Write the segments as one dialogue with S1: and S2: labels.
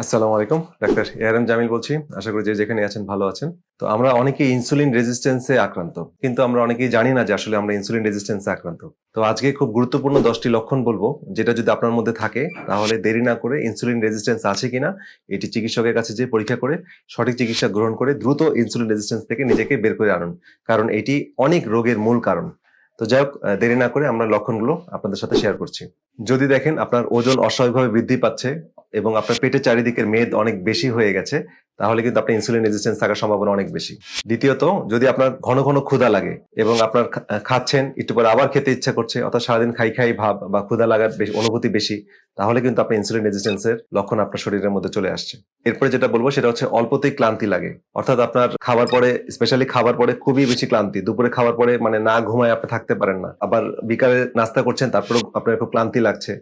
S1: আসসালামু আলাইকুম, doctor ARM Jamil বলছি। আশা করি যে যেখানে আছেন ভালো আছেন। তো আমরা অনেকেই ইনসুলিন রেজিস্ট্যান্সে আক্রান্ত, কিন্তু আমরা অনেকেই জানি না যে আসলে আমরা ইনসুলিন রেজিস্ট্যান্সে আক্রান্ত। তো আজকে খুব গুরুত্বপূর্ণ দশটি লক্ষণ বলব, যেটা যদি আপনার মধ্যে থাকে, তাহলে দেরি না করে ইনসুলিন রেজিস্ট্যান্স আছে কিনা, এটি চিকিৎসকের কাছে যে পরীক্ষা করে, সঠিক চিকিৎসা গ্রহণ করে দ্রুত ইনসুলিন রেজিস্ট্যান্স থেকে নিজেকে বের করে আনুন, কারণ এটি অনেক রোগের মূল কারণ। তো যাই হোক দেরি না করে আমরা লক্ষণগুলো আপনাদের সাথে শেয়ার করছি। যদি দেখেন আপনার ওজন অস্বাভাবিকভাবে বৃদ্ধি পাচ্ছে এবং আপনার পেটের চারিদিকের মেদ অনেক বেশি হয়ে গেছে। তাহলে কিন্তু আপনার ইনসুলিন রেজিস্ট্যান্স থাকার সম্ভাবনা অনেক বেশি। দ্বিতীয়ত, যদি আপনার ঘন ঘন ক্ষুধা লাগে এবং আপনার খাচ্ছেন, একটু পরে আবার খেতে ইচ্ছা করছে, অর্থাৎ সারাদিন খাই খাই ভাব বা ক্ষুধা লাগার অনুভূতি বেশি, তাহলে কিন্তু আপনার ইনসুলিন রেজিস্ট্যান্সের লক্ষণ আপনার শরীরের মধ্যে চলে আসছে। এরপরে যেটা বলব, সেটা হচ্ছে অল্পতেই ক্লান্তি লাগে। অর্থাৎ আপনার খাবার পরে স্পেশালি খাবার পরে খুবই বেশি ক্লান্তি। দুপুরে খাবার পরে মানে না ঘুমায় আপনি থাকতে পারেন না। আবার বিকালে নাস্তা করছেন, তারপরেও আপনার খুব ক্লান্তি লাগছে।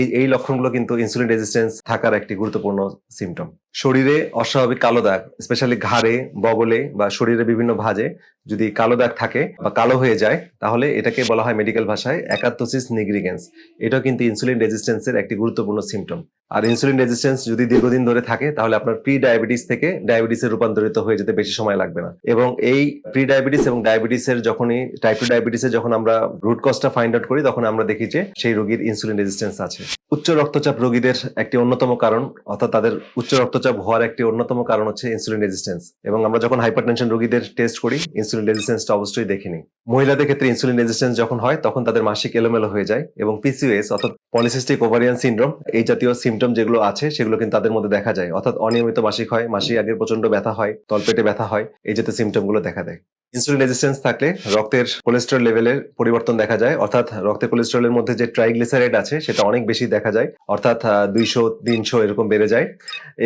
S1: এই এই লক্ষণগুলো কিন্তু ইনসুলিন রেজিস্ট্যান্স থাকার একটি গুরুত্বপূর্ণ সিমটম শরীরে অস্বাভাবিক কালো দাগ স্পেশালি ঘাড়ে বগলে বা শরীরে বিভিন্ন ভাঁজে যদি কালো দাগ থাকে বা কালো হয়ে যায়, তাহলে এটাকে বলা হয় মেডিকেল ভাষায় একাত্তোসিস নিগ্রিগেন্স এটাও কিন্তু ইনসুলিন রেজিস্ট্যান্সের একটি গুরুত্বপূর্ণ সিমটম আর ইনসুলিন রেজিস্ট্যান্স যদি দীর্ঘদিন ধরে থাকে, তাহলে আপনার প্রি ডায়াবেটিস থেকে ডায়াবেটিসে রূপান্তরিত হয়ে যেতে বেশি সময় লাগবে না। এবং এই প্রি ডায়াবেটিস এবং ডায়াবেটিসের যখনই টাইপ টু ডায়াবেটিসের যখন আমরা রুট কজটা ফাইন্ড আউট করি, তখন আমরা দেখি যে সেই রোগীর ইনসুলিন রেজিস্ট্যান্স আছে। উচ্চ রক্তচাপ রোগীদের একটি অন্যতম কারণ, অর্থাৎ তাদের উচ্চ রক্তচাপ হওয়ার একটি অন্যতম কারণ হচ্ছে ইনসুলিন রেজিস্ট্যান্স এবং আমরা যখন হাইপারটেনশন রোগীদের টেস্ট করি ইনসুলিন রেজিস্ট্যান্সটা অবশ্যই দেখিনি মহিলাদের ক্ষেত্রে ইনসুলিন রেজিস্ট্যান্স যখন হয়, তখন তাদের মাসিক এলোমেলো হয়ে যায় এবং পিসিওএস অর্থাৎ পলিসিস্টিক ওভারিয়ান সিনড্রোম এই জাতীয় সিমটম যেগুলো আছে, সেগুলো কিন্তু তাদের মধ্যে দেখা যায়। অর্থাৎ অনিয়মিত মাসিক হয় মাসিক আগে প্রচণ্ড ব্যথা হয়, তলপেটে ব্যথা হয়, এই জাতীয় সিমটমগুলো দেখা দেয়। ইনসুলিন রেজিস্ট্যান্স থাকলে রক্তের কোলেস্টেরল লেভেলের পরিবর্তন দেখা যায়, অর্থাৎ রক্তের কোলেস্টেরলের মধ্যে যে ট্রাইগ্লিসারাইড আছে, সেটা অনেক বেশি দেখা যায়, অর্থাৎ দুইশো, তিনশো এরকম বেড়ে যায়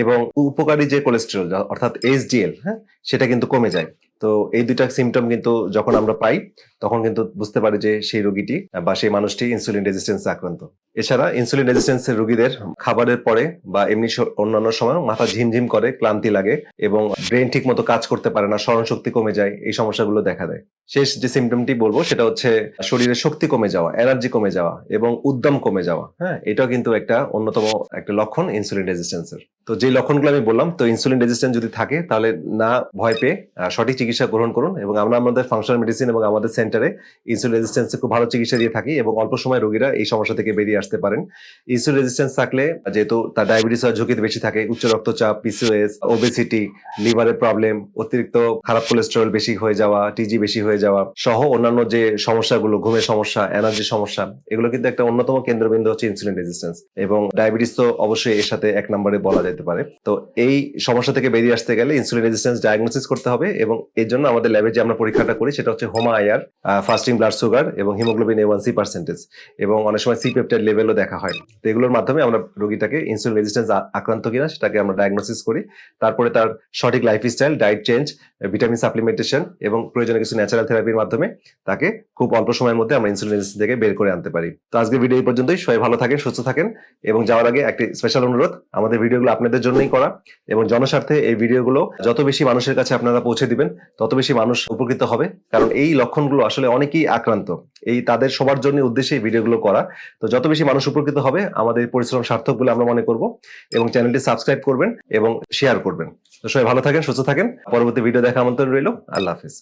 S1: এবং উপকারী যে কোলেস্টেরল অর্থাৎ এইচডিএল হ্যাঁ সেটা কিন্তু কমে যায়। তো এই দুইটা সিমটম কিন্তু যখন আমরা পাই, তখন কিন্তু বুঝতে পারি যে সেই রোগীটি বা সেই মানুষটি ইনসুলিন রেজিস্ট্যান্স আক্রান্ত। এছাড়া ইনসুলিন রেজিস্ট্যান্সের রোগীদের খাবারের পরে বা এমনি অন্যান্য সময় মাথা ঝিমঝিম করে, ক্লান্তি লাগে এবং ব্রেন ঠিক মতো কাজ করতে পারে না, স্মরণশক্তি কমে যায়, এই সমস্যাগুলো দেখা দেয়। শেষ যে সিমটমটি বলব সেটা হচ্ছে শরীরের শক্তি কমে যাওয়া এনার্জি কমে যাওয়া এবং উদ্যম কমে যাওয়া হ্যাঁ? এটাও কিন্তু একটা অন্যতম একটা লক্ষণ ইনসুলিন রেজিস্ট্যান্সের তো যে লক্ষণগুলো আমি বললাম, তো ইনসুলিন রেজিস্ট্যান্স যদি থাকে, তাহলে না ভয় পেয়ে সঠিক চিকিৎসা গ্রহণ করুন এবং আমরা আমাদের ফাংশনাল মেডিসিন এবং আমাদের সেন্টারে ইনসুলিন রেজিস্ট্যান্সে খুব ভালো চিকিৎসা দিয়ে থাকি এবং অল্প সময় রোগীরা এই সমস্যা থেকে বেরিয়ে আসতে পারেন। ইনসুলিন রেজিস্ট্যান্স থাকলে, যেহেতু তার ডায়াবেটিস হওয়ার ঝুঁকি বেশি থাকে, উচ্চ রক্তচাপ পিসিওএস ওবেসিটি লিভারের প্রবলেম অতিরিক্ত খারাপ কোলেস্টেরল বেশি হয়ে যাওয়া টিজি বেশি হয়ে যাওয়া সহ অন্যান্য যে সমস্যাগুলো, ঘুমের সমস্যা এনার্জি সমস্যা, এগুলো কিন্তু একটা অন্যতম কেন্দ্রবিন্দু হচ্ছে ইনসুলিন রেজিস্ট্যান্স এবং ডায়াবেটিস তো অবশ্যই এর সাথে এক নম্বরে বলা যেতে পারে। তো এই সমস্যা থেকে বেরিয়ে আসতে গেলে ইনসুলিন রেজিস্ট্যান্স ডায়াগনোসিস করতে হবে এবং এর জন্য আমাদের ল্যাবে যে আমরা পরীক্ষাটা করি সেটা হচ্ছে HOMA IR fasting blood sugar এবং haemoglobin A one C percentage এবং অনেক সময় সি লেভেলও দেখা হয়। তো এগুলোর মাধ্যমে আমরা রোগীটাকে ইনসুলিন রেজিস্ট্যান্স আক্রান্ত কিনা সেটাকে আমরা ডায়াগনোসিস করি। তারপরে তার সঠিক lifestyle diet change vitamin supplementation এবং প্রয়োজনে কিছু ন্যাচারাল থেরাপির মাধ্যমে তাকে খুব অল্প সময়ের মধ্যে আমরা ইনসুলিন থেকে বের করে আনতে পারি। তো আজকে ভিডিও এই পর্যন্তই। সবাই ভালো থাকেন, সুস্থ থাকেন এবং যাওয়ার আগে একটি স্পেশাল অনুরোধ, আমাদের ভিডিওগুলো আপনাদের জন্যই করা এবং জনস্বার্থে এই ভিডিওগুলো যত বেশি মানুষের কাছে আপনারা পৌঁছে দিবেন, তত বেশি মানুষ উপকৃত হবে। কারণ এই লক্ষণগুলো আসলে অনেকেই আক্রান্ত। এই তাদের সবার জন্য উদ্দেশ্যে এই ভিডিওগুলো করা। তো যত বেশি মানুষ উপকৃত হবে, আমাদের পরিশ্রম সার্থক বলে আমরা মনে করব এবং চ্যানেলটি সাবস্ক্রাইব করবেন এবং শেয়ার করবেন। তো সবাই ভালো থাকেন, সুস্থ থাকেন। পরবর্তী ভিডিও দেখা আমন্ত্রণ রইল। আল্লাহ হাফিজ।